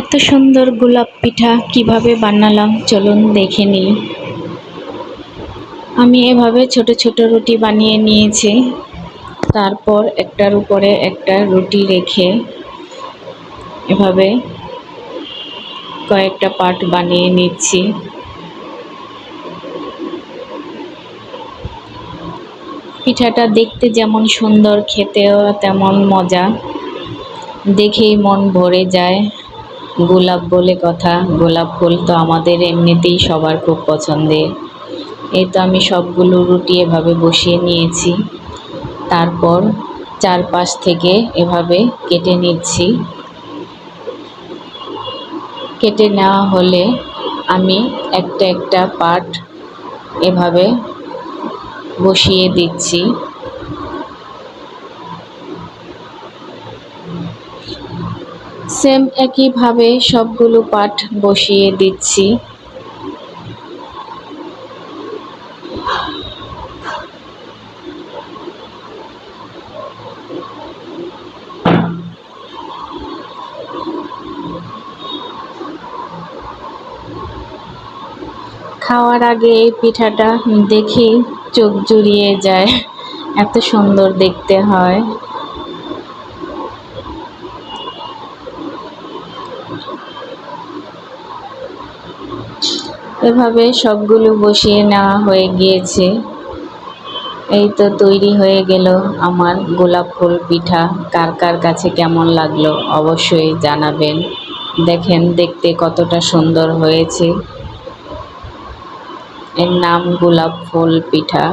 এত সুন্দর গোলাপ পিঠা কীভাবে বানালাম, চলুন দেখে নিই। আমি এভাবে ছোট ছোট রুটি বানিয়ে নিয়েছি। তারপর একটার উপরে একটা রুটি রেখে এভাবে কয়েকটা পার্ট বানিয়ে নিচ্ছি। পিঠাটা দেখতে যেমন সুন্দর, খেতেও তেমন মজা। দেখেই মন ভরে যায়। গোলাপ বলে কথা, গোলাপ ফুল তো আমাদের এমনিতেই সবার খুব পছন্দের। এই তো আমি সবগুলো রুটি এভাবে বসিয়ে নিয়েছি। তারপর চারপাশ থেকে এভাবে কেটে নিচ্ছি। কেটে নেওয়া হলে আমি একটা একটা পার্ট এভাবে বসিয়ে দিচ্ছি। সেম একইভাবে সবগুলো পাট বসিয়ে দিচ্ছি। খাওয়ার আগে এই পিঠাটা দেখেই চোখ জুড়িয়ে যায়, এত সুন্দর দেখতে হয়। এভাবে সবগুলো বসিয়ে নেওয়া হয়ে গিয়েছে। এই তো তৈরি হয়ে গেল আমার গোলাপ ফুল পিঠা। কার কার কাছে কেমন লাগল অবশ্যই জানাবেন। দেখেন, দেখতে কতটা সুন্দর হয়েছে। এর নাম গোলাপ ফুল পিঠা।